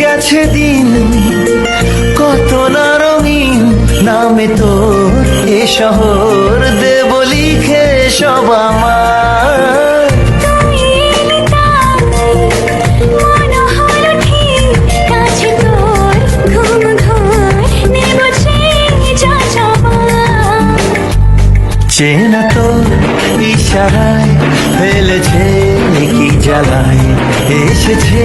গেছে দিন, কত না রঙিন নামে তো এ শহর দেব লিখে সব চেনা তো ইশারায় ফেলেছে কি জ্বালায় এসেছে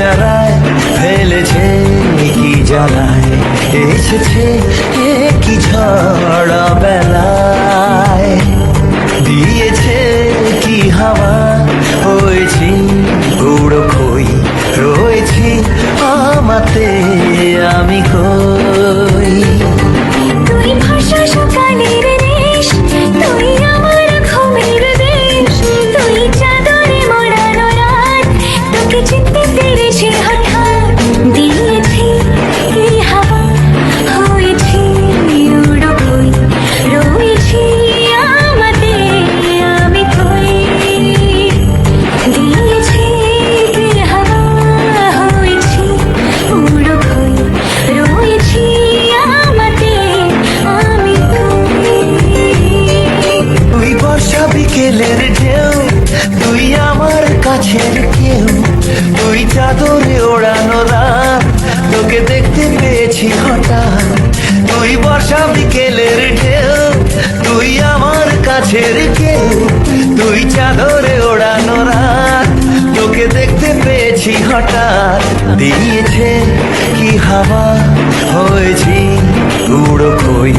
ইশারায় ফেলেছে কি জ্বালায় এসেছে কি ঝড় বেলায়। তুই বিকেলের ঢেউ। তুই আমার কাছের কেউ। তুই চাদরে ওড়ানো রাত। তোকে দেখতে পেয়েছি হঠাৎ। দিয়েছে কি হাওয়া? হয়েছি উড়ো কই